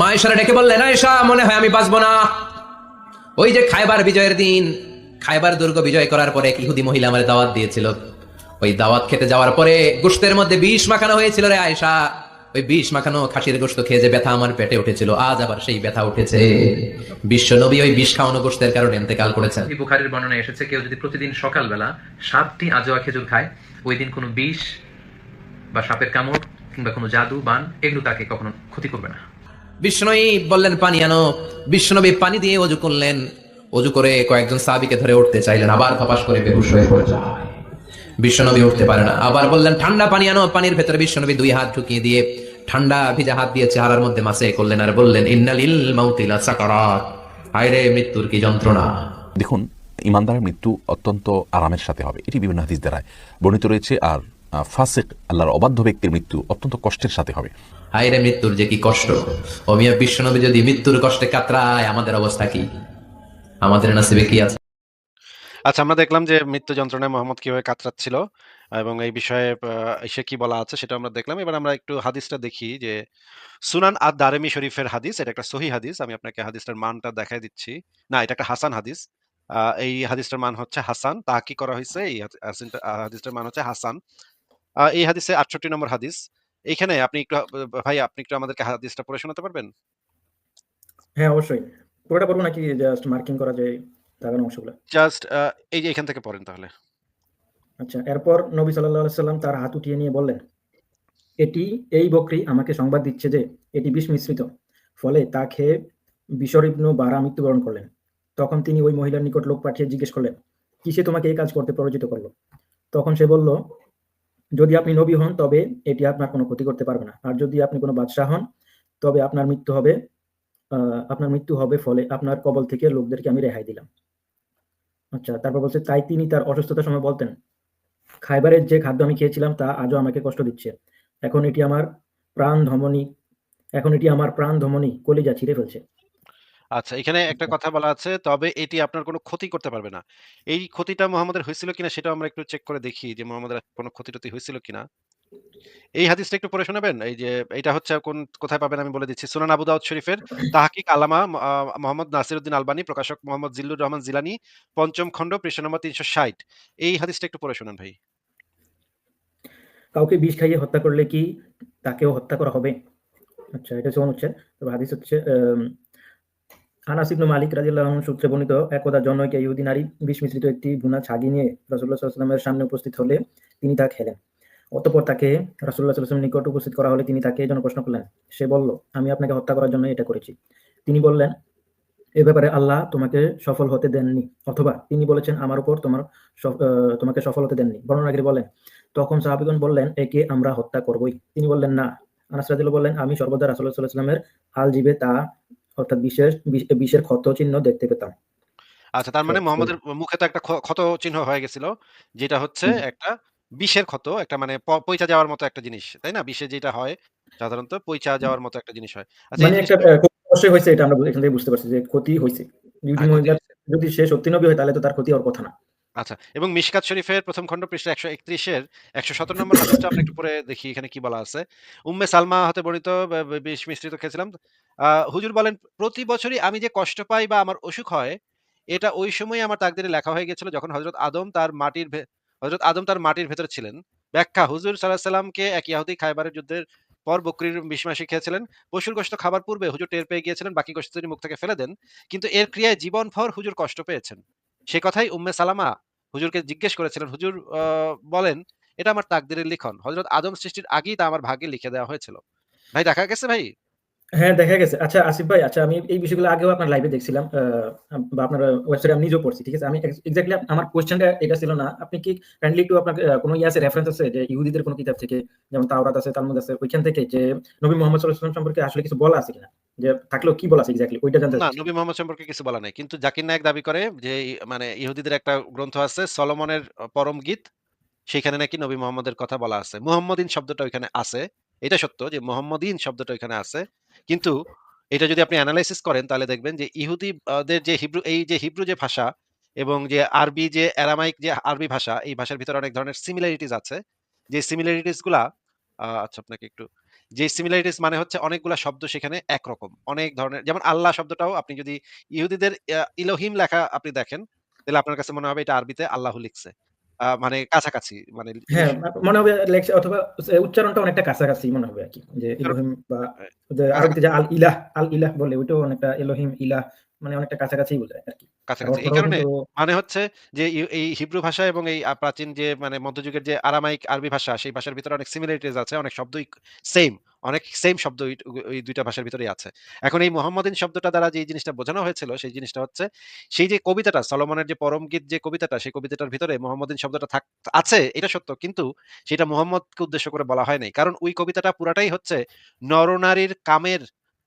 মা ডেকে বললেন আয়েশা মনে হয় আমি বাঁচবো না। ওই যে খাইবার বিজয়ের দিন, খাইবার দুর্গ বিজয় করার পরে ইহুদি মহিলা আমার দাওয়াত দিয়েছিল। ওই দাওয়াত খেতে যাওয়ার পরে গোস্তের মধ্যে বিষ মাখানো হয়েছিল রে আয়েশা। ওই বিষ মাখানো খাসির গোস্ত খেয়ে যে ব্যথা আমার পেটে উঠেছিল, আজ আবার সেই ব্যথা উঠেছে। বিশ্ব নবী ওই বিষ খাওয়ানো গোস্তের কারণে এন্তেকাল করেছেন। বুখারির বর্ণনায় এসেছে, কেউ যদি প্রতিদিন সকালবেলা সাতটি আজোয়া খেজুর খায়, ওই দিন কোনো বিষ বা সাপের কামড় কিংবা কোনো জাদু বান এগুলো তাকে কখনো ক্ষতি করবে না। বিষ্ণুই বললেন পানি আনো। বিষ্ণুনবী পানি দিয়ে অজু করলেন। অজু করে কয়েকজন সাহাবীকে ধরে উঠতে চাইলেন আবার ফপাস করে বেহুশ হয়ে পড়ে যায়। বিশ্বনবী উঠতে পারে না। আবার বললেন ঠান্ডা পানি আনো। পানির ভেতরে বিশ্বনবী দুই হাত ঢুকিয়ে দিয়ে ঠান্ডা ভিজা হাত দিয়ে চেহারার মধ্যে মাসে করলেন আর বললেন ইন্নালিল মাউতিলা সাকারাত। হায়রে মৃত্যুর কি যন্ত্রণা? দেখুন ইমানদারের মৃত্যু অত্যন্ত আরামের সাথে হবে। এটি বিভিন্ন হাদিস দ্বারায় বর্ণিত রয়েছে আর ফাসিক আল্লাহর অবাধ্য ব্যক্তির মৃত্যু অত্যন্ত কষ্টের সাথে হবে। হায়রে মৃত্যুর যে কি কষ্ট। অমিয়া বিশ্বনবী যদি মৃত্যুর কষ্টে কাতরায় আমাদের অবস্থা কি? আমাদের নাসিবে কি আছে? আচ্ছা আমরা দেখলাম যে মৃত্যু যন্ত্রণায় মোহাম্মদ কীভাবে কাতরাচ্ছিল এবং এই বিষয়ে এসে কি বলা আছে সেটা আমরা দেখলাম। এবার আমরা একটু হাদিসটা দেখি যে সুনান আদ দারেমি শরীফের হাদিস এটা একটা সহি হাদিস আমি আপনাকে হাদিসটার মানটা দেখাই দিচ্ছি। না এটা একটা হাসান হাদিস। আহ, এই হাদিসটার মান হচ্ছে হাসান তা কি করা হয়েছে? এই হাদিসটার মান হচ্ছে হাসান। এই হাদিসে আটষট্টি নম্বর হাদিস। এইখানে আপনি একটু ভাই আপনি একটু আমাদেরকে হাদিসটা পড়ে শোনাতে পারবেন? হ্যাঁ অবশ্যই। পুরোটা পড়ব নাকি জাস্ট মার্কিং করা যায় দাগানো অংশগুলো? জাস্ট এই যে এখান থেকে পড়েন তাহলে। আচ্ছা এরপর নবী সাল্লাহ সাল্লাম তার হাত উঠিয়ে নিয়ে বললেন এটি এই বকরি আমাকে সংবাদ দিচ্ছে যে এটি বিষ মিশ্রিত। ফলে তা খেয়ে বিশর ইবনু বারা মৃত্যুবরণ করলেন। তখন তিনি ওই মহিলার নিকট লোক পাঠিয়ে জিজ্ঞেস করলেন কিসে তোমাকে এই কাজ করতে প্ররোচিত করল? তখন সে বলল যদি আপনি নবী হন, তবে এটি আপনার কোনো ক্ষতি করতে পারবে না। আর যদি আপনি কোনো বাদশাহ হন, তবে আপনার মৃত্যু হবে আপনার মৃত্যু হবে ফলে আপনার কবল থেকে লোকদেরকে আমি রেহাই দিলাম। আচ্ছা তারপর বলছে, তাই তিনি তার অসুস্থতার সময় বলতেন, খাইবারের যে খাদ্য আমি খেয়েছিলাম, তা আজও আমাকে কষ্ট দিচ্ছে। এখন এটি আমার প্রাণ ধমনী এখন এটি আমার প্রাণ ধমনী কলিজা ছিঁড়ে ফেলছে। আচ্ছা এখানে একটা কথা বলা আছে তবে এটি আপনার কোনো ক্ষতি করতে পারবে না। এই ক্ষতিটা মোহাম্মদের হয়েছিল কিনা সেটা আমরা একটু চেক করে দেখি যে মোহাম্মদের কোনো ক্ষতি টতি হয়েছিল কিনা। এই হাদিসটা একটু পড়ে শোনাবেন? এই যে এটা হচ্ছে কোন কোথায় পাবেন আমি বলে দিচ্ছি। সুনান আবু দাউদ শরীফের তাহাকিক আলামা মোহাম্মদ নাসিরউদ্দিন আলবানী প্রকাশক মোহাম্মদ জিল্লুর রহমান জিলানি পঞ্চম খণ্ড পৃষ্ঠা নম্বর তিনশো ষাট। এই হাদিসটা একটু পড়ে শোনান ভাই। কাউকে বিষ খাইয়ে হত্যা করলে কি তাকেও হত্যা করা হবে? আচ্ছা এটা যেমন হচ্ছে তবে হাদিস হচ্ছে আনাস ইবনু মালিক আনহু সূত্রে বর্ণিত একদা জনৈক ইহুদি নারী বিষ মিশ্রিত একটি ভুনা ছাগি নিয়ে রাসূলুল্লাহ সাল্লাল্লাহু আলাইহি সামনে উপস্থিত হলে তিনি তা খেলেন। অতঃপর তাকে রাসূলুল্লাহ সাল্লাল্লাহু নিকট উপস্থিত করা হলে তিনি তাকে এই প্রশ্ন করলেন। সে বলল, আমি আপনাকে হত্যা করার জন্য এটা করেছি। তিনি বললেন, এ ব্যাপারে আল্লাহ তোমাকে সফল হতে দেননি, অথবা তিনি বলেছেন আমার উপর তোমার তোমাকে সফল হতে দেননি। বর্ণনাকারী বলেন, তখন সাহাবিগণ বললেন, একে আমরা হত্যা করবই। তিনি বললেন, না। আনাস রাদিয়াল্লাহু বললেন, আমি সর্বদা রাসূলুল্লাহ সাল্লাল্লাহু আলাইহি ওয়াসাল্লামের হাল জিবে তা অর্থাৎ বিশেষ বিষ- বিষের ক্ষত চিহ্ন দেখতে পেতাম। আচ্ছা তার মানে মোহাম্মদের মুখে তো একটা ক্ষত চিহ্ন হয়ে গেছিল যেটা হচ্ছে একটা বিষের ক্ষত একটা মানে প- পইচা যাওয়ার মতো একটা জিনিস তাই না? বিষে যেটা হয় সাধারণত পইচা যাওয়ার মতো একটা জিনিস হয়। আচ্ছা মানে একটা অবশ্যই হয়েছে এটা আমরা এখান থেকে বুঝতে পারছি যে ক্ষতি হয়েছে। যদি হ্যাঁ, ক্ষতি যদি সে সত্যি নবী হয় তাহলে তো তার ক্ষতি হওয়ার কথা না। আচ্ছা এবং মিশকাত শরীফের প্রথম খণ্ড পৃষ্ঠা একশো একত্রিশের একশো সতেরো নম্বর হাদিসটা আমরা একটু পরে দেখি এখানে কি বলা আছে। উম্মে সালমা হতে বর্ণিত, ব- ব- বিষ মিশ্রিত খেয়েছিলাম। হুজুর বলেন, প্রতি বছরই আমি যে কষ্ট পাই বা আমার অসুখ হয়, এটা ওই সময় আমার তাকদিরে লেখা হয়ে গেছিল যখন হজরত আদম তার মাটির হজরত আদম তার মাটির ভেতরে ছিলেন। ব্যাখ্যা, হুজুর সাল্লাহ সাল্লামকে এক ইয়াহুদি খাইবারের যুদ্ধের পর বকরির বিষ মাসি খেয়েছিলেন। পশুর গোশত খাবার পূর্বে হুজুর টের পেয়ে গিয়েছিলেন, বাকি গোশত তিনি মুখ থেকে ফেলে দেন। কিন্তু এর ক্রিয়ায় জীবনভর হুজুর কষ্ট পেয়েছেন। সে কথাই উম্মে সালামা হুজুরকে জিজ্ঞেস করেছিলেন, হুজুর বলেন, এটা আমার তাকদিরের লিখন। হজরত আদম সৃষ্টির আগেই তা আমার ভাগ্যে লিখে দেওয়া হয়েছিল। ভাই, দেখা গেছে ভাই? হ্যাঁ দেখা গেছে আচ্ছা আসিফ ভাই আচ্ছা আমি এই বিষয়গুলো আগেও আপনার লাইভে দেখছিলাম বা আপনার ওয়েবসাইটে আমি নিজেও পড়ছি ঠিক আছে আমি এক্স্যাক্টলি আমার কোয়েশ্চেনটা এটা ছিল না আপনি কি কাইন্ডলি একটু আপনার কোনো ইয়ে আছে রেফারেন্স আছে যে ইহুদিদের কোনো কিতাব থেকে যেমন তাওরাত আছে তালমুদ আছে ওইখান থেকে যে নবী মোহাম্মদ সাল্লাল্লাহু সম্পর্কে আসলে কিছু বলা আছে কিনা যে থাকলেও কি বলা আছে এক্স্যাক্টলি ওইটা জানতে না। নবী মোহাম্মদ সম্পর্কে কিছু বলা নাই কিন্তু জাকির নায়ক দাবি করে যে মানে ইহুদিদের একটা গ্রন্থ আছে সলোমনের পরম গীত সেখানে নাকি নবী মোহাম্মদের কথা বলা আছে। মুহাম্মদিন শব্দটা ওইখানে আছে। এটা সত্য যে মুহাম্মদিন শব্দটা ওইখানে আছে। কিন্তু এটা যদি আপনি এনালাইসিস করেন তাহলে দেখবেন যে ইহুদি আ দের যে হিব্রু এই যে হিব্রু যে ভাষা এবং যে আরবি যে অ্যারামাইক যে আরবি ভাষা, এই ভাষার ভিতরে অনেক ধরনের সিমিলারিটিস আছে। যে সিমিলারিটিসগুলা আচ্ছা আপনাকে একটু যে সিমিলারিটিস মানে হচ্ছে অনেকগুলা শব্দ সেখানে একরকম। অনেক ধরনের যেমন আল্লাহ শব্দটাও আপনি যদি ইহুদিদের ইলোহিম লেখা আপনি দেখেন, তাহলে আপনার কাছে মনে হবে এটা আরবিতে আল্লাহ লিখছে। মানে কাছাকাছি মানে হ্যাঁ, মনে হবে লেখছে অথবা উচ্চারণটা অনেকটা কাছাকাছি মনে হবে আর কি। যে ইলোহিম বা আরেকটা আরবিতে যে আল ইলাহ, আল ইলাহ বলে ওইটাও অনেকটা এলোহিম, ইলাহ মানে অনেকটা কাছাকাছিই বোঝায় আরকি। কাছাকাছি। এই কারণে মানে হচ্ছে যে এই হিব্রু ভাষা এবং এই প্রাচীন যে মানে মধ্যযুগের যে আরামাইক আরবি ভাষা, সেই ভাষার ভিতরে অনেক সিমিলারিটিস আছে। অনেক শব্দই সেইম। অনেক সেইম শব্দ ওই ওই ২ টা ভাষার ভিতরেই আছে। এখন এই মুহাম্মাদিন শব্দটা দ্বারা যে জিনিসটা বোঝানো হয়েছিল, সেই জিনিসটা হচ্ছে সেই যে কবিতাটা সলোমনের যে পরমগীত যে কবিতাটা, সেই কবিতাটার ভিতরে মুহাম্মাদিন শব্দটা থাক আছে এটা সত্য। কিন্তু সেটা মুহাম্মদকে উদ্দেশ্য করে বলা হয় নাই। কারণ ওই কবিতাটা পুরাটাই হচ্ছে নরনারীর কামের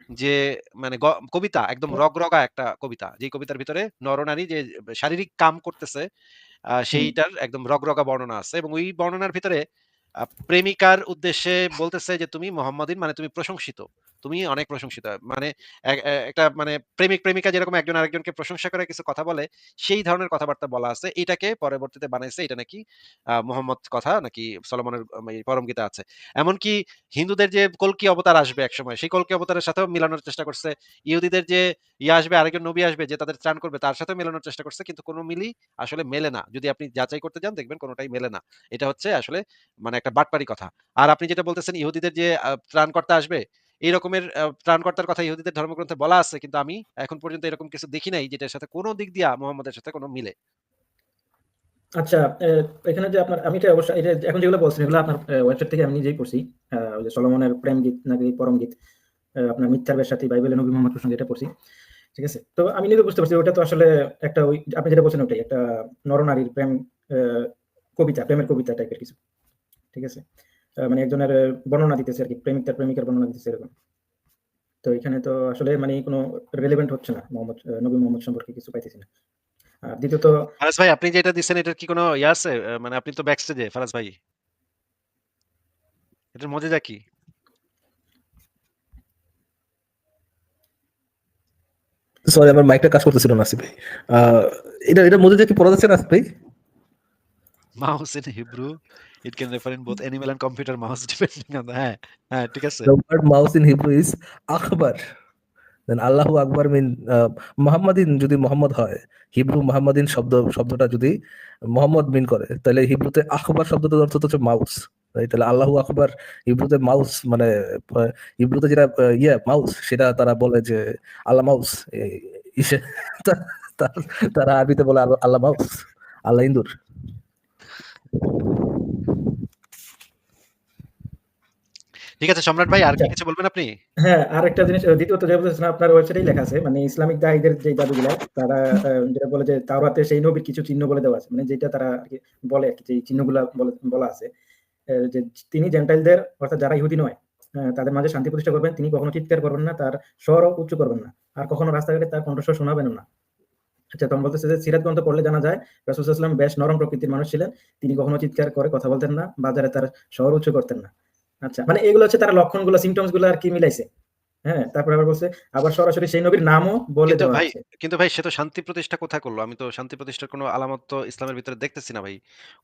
যে মানে গ কবিতা একদম রগরগা একটা কবিতা। যে কবিতার ভিতরে নরনারী যে শারীরিক কাম করতেছে সেইটার একদম রগরগা বর্ণনা আছে এবং ওই বর্ণনার ভিতরে প্রেমিকার উদ্দেশ্যে বলতেছে যে, "তুমি মোহাম্মদিন মানে তুমি প্রশংসিত। তুমি অনেক প্রশংসিত।" মানে একটা মানে প্রেমিক-প্রেমিকা যেরকম একজন আরেকজনকে প্রশংসা করে কিছু কথা বলে, সেই ধরনের কথাবার্তা বলা আছে। এটাকে পরবর্তীতে বানাইছে এটা নাকি মুহাম্মদ কথা নাকি সলোমনের আম এই পরমগীতে আছে। এমনকি হিন্দুদের যে কল্কি অবতার আসবে একসময়, সেই কল্কি অবতারের সাথেও মিলানোর চেষ্টা করছে। ইহুদিদের যে ইয়ে আসবে, আরেকজন নবী আসবে যে তাদের ত্রাণ করবে, তার সাথেও মেলানোর চেষ্টা করছে। কিন্তু কোন মিলই আসলে মেলে না। যদি আপনি যাচাই করতে যান দেখবেন কোনোটাই মেলে না। এটা হচ্ছে আসলে মানে একটা বাটপারি কথা। আর আপনি যেটা বলতেছেন ইহুদিদের যে ত্রাণকর্তা আসবে, এই রকমের ত্রাণকর্তার কথা ইহুদিদের ধর্মগ্রন্থে বলা আছে। কিন্তু আমি এখন পর্যন্ত এরকম কিছু দেখি নাই যেটার সাথে কোন দিক দিয়া মুহাম্মদের সাথে কোন মিলে। আচ্ছা, এখানে যে আপনার আমি এটা এটা এখন যেগুলো বলছেন এগুলো আপনার ওয়েবসাইট থেকে আমি নিজেই পড়ছি। যে সলোমনের প্রেম গীত নাকি পরম গীত। আপনার মিথ্যার বেশ্যাতি বাইবেলে নবী মুহাম্মদ এটা পড়ছি। ঠিক আছে? তো আমি নিজে বুঝতে পারছি ওটা তো আসলে একটা ওই আপনি যেটা বলছেন ওটাই একটা নরনারীর প্রেম কবিতা, প্রেমের কবিতা টাইপের কিছু। ঠিক আছে? মানে একজনের বর্ণনা দিতেছে আরকি। প্রেমিক তার প্রেমিকার বর্ণনা দিতেছে এরকম। তো এখানে তো আসলে মানে কোনো রিলেভেন্ট হচ্ছে না মোহাম্মদ নবী মুহাম্মদ সম্পর্কে কিছু পাইতেছি না। আর দ্বিতীয়ত ফারাজ ভাই আপনি যে এটা দিচ্ছেন এটার কি কোন ইয়ে আছে? মানে আপনি তো ব্যাকস্টেজে ফারাজ ভাই। এটার কি? সরি আমার মাইকটা কাজ করতেছিল না আসিফ ভাই। এটা এটার মধ্যে কি পড়া যাচ্ছে না আসিফ ভাই? Mouse in Hebrew, it can refer in both animal and computer mouse depending on the হ্যাঁ, হ্যাঁ ঠিক আছে। The word mouse in Hebrew is akbar. Then Allahu আকবার আ মুহাম্মাদিন যদি মোহাম্মদ হয়, হিব্রু মুহাম্মাদিন শব্দ শব্দটা যদি মোহাম্মদ মিন করে, তাহলে হিব্রুতে আকবার শব্দটার অর্থ হচ্ছে মাউস। তাহলে আল্লাহু আকবার হিব্রুতে মাউস মানে হিব্রুতে যেটা ইয়ে মাউস সেটা তারা বলে যে আল্লাহ মাউস। ইসে তারা আরবিতে বলে আল আল্লাহ মাউস। আল্লাহ ইন্দুর। ঠিক আছে সম্রাট ভাই আর কি আচ্ছা। কিছু বলবেন আপনি? হ্যাঁ, আরেকটা জিনিস দ্বিতীয়ত যেটা বলতেছেন আপনার ওয়েবসাইটেই লেখা আছে। মানে ইসলামিক দায়ীদের যে জাদুগুলা তারা যেটা বলে যে তাওরাতে সেই নবীর কিছু চিহ্ন বলে দেওয়া আছে। মানে যেটা তারা বলে আরকি যে এই চিহ্নগুলা বলে আছে। যে তিনি জেন্টাইলদের অর্থাৎ যারা ইহুদি নয়, তাদের মাঝে শান্তি প্রতিষ্ঠা করবেন। তিনি কখনো চিৎকার করবেন না, তার স্বরও উচ্চ করবেন না। আর কখনো রাস্তাঘাটে তার কণ্ঠস্বর শোনাবেন না। আচ্ছা তখন বলতেছে যে সিরাত গ্রন্থ পড়লে জানা যায় রাসূল ওয়াসাল্লাম বেশ নরম প্রকৃতির মানুষ ছিলেন। তিনি কখনো চিৎকার করে কথা বলতেন না, বাজারে তার স্বর উচ্চ করতেন না। আচ্ছা মানে এগুলো হচ্ছে তারা লক্ষণগুলো সিমটমসগুলো আর কি মিলাইছে। হ্যাঁ? তারপরে আবার বলছে আবার সরাসরি সেই নবীর নামও বলে কিন্তু দেওয়া ভাই আছে। কিন্তু ভাই সে তো শান্তি প্রতিষ্ঠা কোথায় করল? আমি তো শান্তি প্রতিষ্ঠার কোন আলামত তো ইসলামের ভিতরে দেখতেছি না ভাই।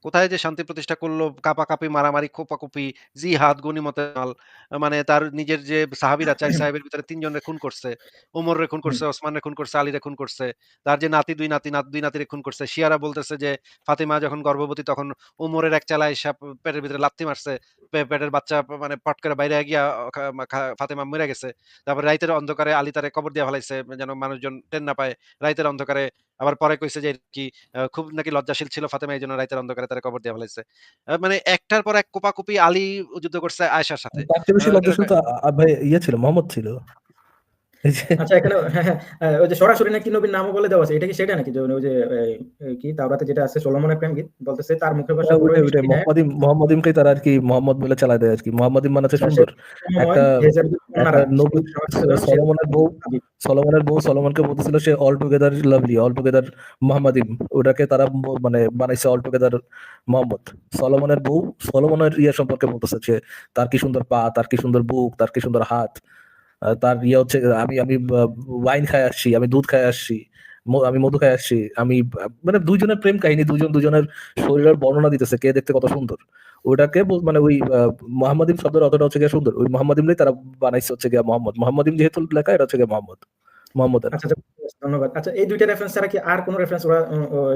কোথায় যে শান্তি প্রতিষ্ঠা করল, কাপাকাপি, মারামারি, খোপাখুপি, জিহাদ, গনিমতের মাল। মানে তার নিজের যে সাহাবীরা ৪ সাহাবীর ভিতরে ৩ জনরে খুন করছে। ওমররে খুন হুম। করছে, ওসমানরে খুন করছে, আলীরে খুন করছে। তার যে নাতি দুই নাতি, নাত ২ নাতিরে খুন করছে। শিয়ারা বলতেছে যে ফাতিমা যখন গর্ভবতী তখন ওমরের এক চালায় আইসা প পেটের ভিতরে লাথি মারছে। পে পেটের বাচ্চা মানে পট করে বাইরে গিয়া খা ফাতেমা মইরা গেছে। তারপরে রাইতের অন্ধকারে আলী তারে কবর দিয়া ফেলাইছে যেন মানুষজন ট্রেন না পায়। রাইতের অন্ধকারে আবার পরে কইছে যে কি খুব নাকি লজ্জাশীল ছিল ফাতেমা এই জন্য রাইতের অন্ধকারে তারে কবর দিয়া ফেলাইছে। মানে একটার পর এক কোপাকুপি আলী যুদ্ধ করছে আয়েশার সাথে। ভাই ইয়ে ছিল মোহাম্মদ ছিল। আচ্ছা এখানে হ্যাঁ, হ্যাঁ, আহ, ওই যে সরাসরি নাকি নবীর নামও বলে দেওয়া আছে এটা কি সেটা নাকি? ওই যে কি তাওরাতে যেটা আছে সোলোমনের প্রেম গীত বলতেছে তার মুখের ভাষা হ্যাঁ, মোহাম্মদিম মোহাম্মদিমকে তারা আর কি মোহাম্মদ বলে চালায় দেয় আর কি মোহাম্মদিম মানে সুন্দর। একটা সলমনের বউ সলমনের বউ সলমনকে বলতেছিল সে all together lovely all together মোহাম্মদিম। ওটাকে তারা মানে বানাইছে অল টুগেদার মোহাম্মদ। সলমনের বউ সলমনের ইয়ে সম্পর্কে বলতেছে যে তার কি সুন্দর পা তার কি সুন্দর বুক তার কি সুন্দর হাত তার ইয়ে হচ্ছে আমি আমি ওয়াইন খাই আসছি আমি দুধ খাই আসছি আমি মধু খাই আসছি আমি মানে দুইজনের প্রেম কাহিনী দুজন দুজনের শরীরের বর্ণনা দিতেছে কে দেখতে কত সুন্দর। ওটাকে মানে ওই মোহাম্মদিম শব্দের অতটা হচ্ছে গিয়ে সুন্দর ওই মোহাম্মদিমরাই তারা বানাইছে হচ্ছে গিয়া মোহাম্মদ। মোহাম্মদিম যেহেতু লেখা এটা হচ্ছে গিয়া মোহাম্মদ মোহাম্মদ আচ্ছা আচ্ছা, ধন্যবাদ। আচ্ছা এই দুইটা রেফারেন্স ছাড়া কি আর কোনো রেফারেন্স ওরা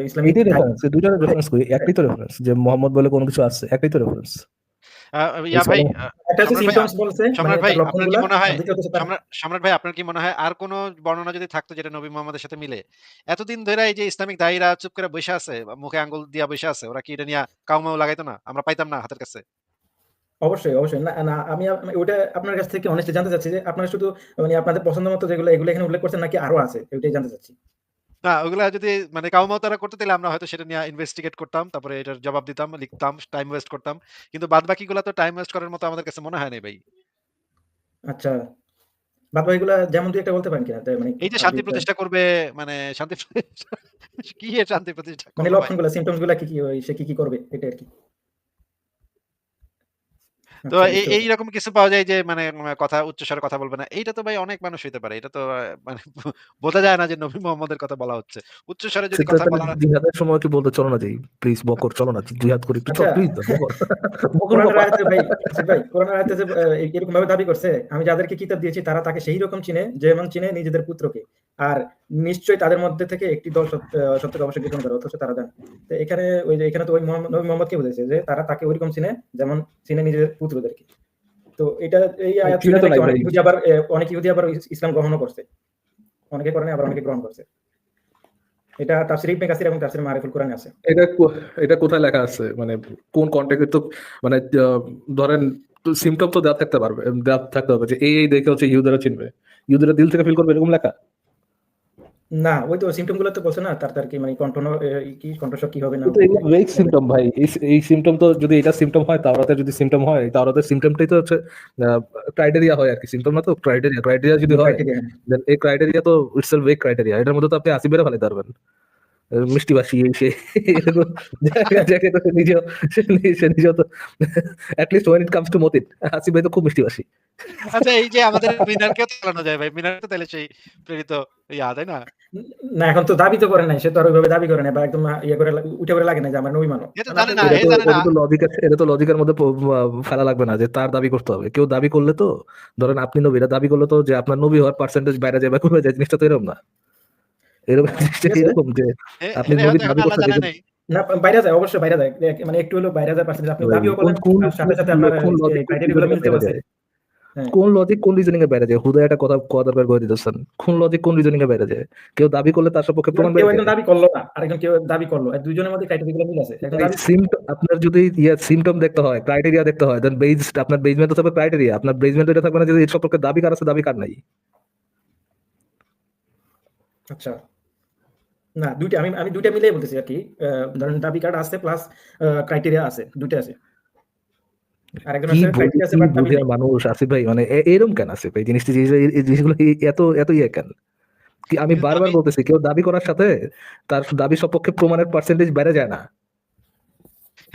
ইসলামিক রেফারেন্স দুইটা রেফারেন্স করি একটাই তো রেফারেন্স যে মোহাম্মদ বলে কোনো কিছু আছে একটাই তো রেফারেন্স ইয়া ভাই সম্রাট ভাই, মানে আপনার কি মনে হয় আর দ্বিতীয়ত হচ্ছে তার সম্রাট সম্রাট ভাই আপনার কি মনে হয় আর কোন বর্ণনা যদি থাকতো যেটা নবী মোহাম্মদের সাথে মিলে? এতদিন ধরে এই যে ইসলামিক দায়ীরা চুপ করে বসে আছে মুখে আঙ্গুল দিয়া বসে আছে ওরা কি এটা নিয়ে কাউমাও লাগাইতো না? আমরা পাইতাম না হাতের কাছে। অবশ্যই অবশ্যই। না না আমি আমি ওটা আপনার কাছ থেকে অনেস্টলি জানতে চাচ্ছি যে আপনারা শুধু মানে আপনাদের পছন্দ মতো যেগুলো এগুলো এখানে উল্লেখ করছেন নাকি আরও আছে? ওইটাই জানতে চাচ্ছি। না ওগুলা যদি মানে করতে তাহলে আমরা হয়তো সেটা নিয়ে ইনভেস্টিগেট করতাম তারপরে এটার জবাব দিতাম লিখতাম টাইম ওয়েস্ট করতাম। কিন্তু বাদ বাকিগুলো তো টাইম ওয়েস্ট করার মতো আমাদের কাছে মনে হয় না ভাই। আচ্ছা বাদ বাকিগুলা যেমন তুই একটা বলতে পারেন কিনা? মানে এই যে শান্তি প্রতিষ্ঠা করবে মানে শান্তি কি শান্তি প্রতিষ্ঠা মানে? লক্ষণগুলো কি কি সে কি কি করবে এটা আর কি। তো আচ্ছা, এই এই রকম কিছু পাওয়া যায় যে মানে কথা উচ্চস্বরে কথা বলবে না। এইটা তো ভাই অনেক মানুষ হইতে পারে। এটা তো মানে বোঝা যায় না যে নবী মোহাম্মদের কথা বলা হচ্ছে। উচ্চস্বরে যদি কথা বলা জিহাদের সময় কি বলতে চলো না যাই প্লিজ বকর চলো না। জিহাদ করি একটু আচ্ছা। প্লিজ বকর। বকর বাবা। আয়াতে ভাই ভাই কোরআনের আয়াতে যে এরকম ভাবে দাবি করছে আমি যাদেরকে কিতাব দিয়েছি তারা তাকে সেই রকম চিনে যেমন চিনে নিজেদের পুত্রকে। আর নিশ্চয়ই তাদের মধ্যে থেকে একটি দল সত্য সত্যকে অবশ্যই গ্রহণ করে অথচ তারা জানে। তো এখানে ওই যে এখানে তো ওই মোহাম্মদ নবী মোহাম্মদকে বুঝেছে যে তারা তাকে ওইরকম চিনে যেমন চিনে নিজেদের পুত্রদেরকে। তো এটা এই আয়াত চিনে তো শুনে নাকি নাই অনেক ইহুদি আবার অনেক ইহুদি আবার ইসলাম গ্রহণও করছে। অনেকে করেনি আবার অনেকে গ্রহণ করছে। এটা তাফসির ইবনে কাসির এবং তাফসির মারিফুল কোরআনে আছে। এটা এটা কোথায় লেখা আছে? মানে কোন কন্টেক্টে তো মানে ধরেন সিমটম তো দেওয়া থাকতে পারবে দেওয়া থাকতে হবে যে এই এই দেখে হচ্ছে ইহুদেরা চিনবে। ইহুদেরা দিল থেকে ফিল করবে এরকম লেখা? না ওই তো সিমটমগুলো তো বলছে না তার তার কি মানে ন- কি কন্ট্রোল কি হবে না? ভেগ সিমটম ভাই। এই সিমটম তো যদি এটা সিমটম হয় তাওরাতে যদি সিমটম হয় তাওরাতে সিমটমটাই তো হচ্ছে ক্রাইটেরিয়া হয় আর কি। সিমটম না তো ক্রাইটেরিয়া ক্রাইটেরিয়া যদি হয় দেন। এই ক্রাইটেরিয়া তো ইটসেলফ ওয়েক ক্রাইটেরিয়া এটার মধ্যে তো আপনি আসিবেরা ফেলাতে পারবেন। মিষ্টি বাসি এই সে এরকম জায়গা- জায়গায় তো নিজেও সে নিজেও তো at least when it comes to Matin Asif ভাই তো খুব মিষ্টি বাসি। আচ্ছা এই যে আমাদের মিনারকেও তো চালানো যায় ভাই মিনার তো তাহলে সেই প্রেরিত ইয়া তাই না? না এখন তো দাবি তো করে নাই সে তো আর ওইভাবে দাবি করে নাই বা একদম ইয়ে করে উঠে করে লাগে না যে আমার নবী মানো। এটা না তো না। লজিকের এটা তো লজিকের মধ্যে ফেলা লাগবে না যে তার দাবি করতে হবে। কেউ দাবি করলে তো ধরেন আপনি নবী এটা দাবি করলে তো যে আপনার নবী হওয়ার পার্সেন্টেজ বাইরে যাবে কমে যায় জিনিসটা তো এরকম না। এরকম যে আপনি হয়তো দাবি করতে না বাইরে যায় অবশ্যই বাইরে যায়। মানে একটু হলেও বাইরে যায় পার্সেন্টেজ আপনি দাবিও কোন করলেন কোন সাথে সাথে আপনার কোন লজিক মিলতে পারছে। হ্যাঁ। কোন লজিক কোন রিজনিং এ বাইরে যায়? হুদা একটা কথা কথা দরকার করে দিতেছেন কোন লজিক কোন রিজনিং এ বাইরে যায়? কেউ দাবি করলে তার সপক্ষে প্রমাণ কেউ একজন দাবি করল না আরেকজন কেউ দাবি করল। এই দুইজনের মধ্যে ক্রাইটেরিয়া মিল আছে। সিমটম আপনার যদি ইয়ে সিমটম দেখতে হয় ক্রাইটেরিয়া দেখতে হয় দেন বেজ আপনার বেজমেন্ট তো থাকবে ক্রাইটেরিয়া আপনার বেজমেন্ট এটা থাকবে না যে এর সম্পর্কে দাবি কার আছে দাবি কার নাই? আচ্ছা। না দুইটা আমি আমি দুইটা মিলেই বলতেছি আর কি। ধরেন দাবি কার্ড আছে প্লাস ক্রাইটেরিয়া আছে দুইটা আছে। মানুষ আসিফ ভাই? মানে এরকম কেন আসিফ ভাই? জিনিসটা যে- এই জিনিসগুলো এত এত ইয়ে কেন? কি আমি বারবার বলতেছি কেউ দাবি করার সাথে তার দাবি সপক্ষে প্রমাণের পার্সেন্টেজ বেড়ে যায় না।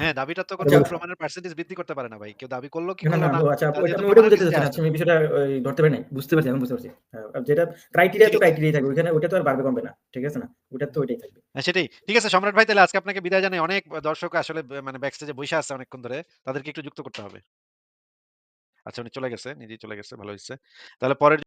হ্যাঁ দাবিটা তো কোনো আচ্ছা। প্রমাণের পার্সেন্টেজ বৃদ্ধি করতে পারে না ভাই। কেউ দাবি করল কি না করল না না আচ্ছা আমি ওইটা বুঝতে না আসছে। আমি বিষয়টা ওই ধরতে পারি নাই বুঝতে পারছি এখন বুঝতে পারছি। হ্যাঁ, আর যেটা ক্রাইটেরিয়া তো ক্রাইটেরিয়া থাকবে ওইখানে ওইটা তো আর বাড়বে কমবে না ঠিক আছে না? ওইটা তো ওইটাই থাকবে। হ্যাঁ, সেটাই। ঠিক আছে সম্রাট ভাই তাহলে আজকে আপনাকে বিদায় জানাই। অনেক দর্শক আসলে মানে ব্যাক স্টেজে বসে আছে অনেকক্ষণ ধরে তাদেরকে একটু যুক্ত করতে হবে। আচ্ছা উনি চলে গেছে নিজেই চলে গেছে ভালো হয়েছে। তাহলে পরের